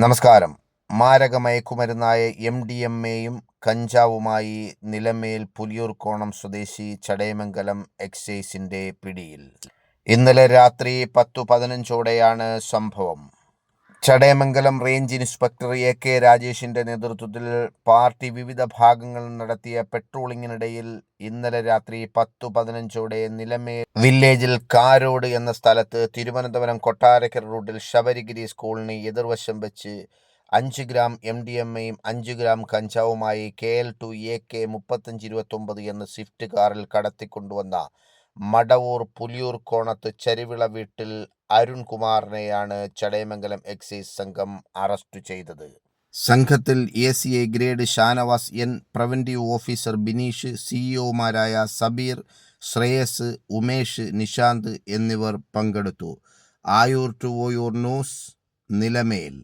നമസ്കാരം. മാരക മയക്കുമരുന്നായ M D M എയും കഞ്ചാവുമായി നിലമേൽ പുലിയൂർക്കോണം സ്വദേശി ചടയമംഗലം എക്സൈസിന്റെ പിടിയിൽ. ഇന്നലെ രാത്രി പത്തു പതിനഞ്ചോടെയാണ് സംഭവം. Chadayamangalam range inspector A K രാജേഷിന്റെ നേതൃത്വത്തിൽ പാർട്ടി വിവിധ ഭാഗങ്ങളിൽ നടത്തിയ പെട്രോളിങ്ങിനിടയിൽ ഇന്നലെ രാത്രി പത്തു പതിനഞ്ചോടെ നിലമേ വില്ലേജിൽ കാരോട് എന്ന സ്ഥലത്ത് തിരുവനന്തപുരം കൊട്ടാരക്കര റൂട്ടിൽ ശബരിഗിരി സ്കൂളിന് എതിർവശം വെച്ച് അഞ്ച് ഗ്രാം എം ഡി എം എയും അഞ്ച് ഗ്രാം കഞ്ചാവുമായി K L two A K മുപ്പത്തഞ്ച് ഇരുപത്തൊമ്പത് എന്ന സ്വിഫ്റ്റ് കാറിൽ കടത്തിക്കൊണ്ടുവന്ന മടവൂർ പുലിയൂർ കോണത്ത് ചരിവിള വീട്ടിൽ അരുൺകുമാറിനെയാണ് ചടയമംഗലം എക്സൈസ് സംഘം അറസ്റ്റ് ചെയ്തത്. സംഘത്തിൽ A C I grade Shanavas N preventive officer Bineesh സിഇഒമാരായ Sabeer Shreyas Umesh Nishanth എന്നിവർ പങ്കെടുത്തു. Ayur to Oyur news Nilamel.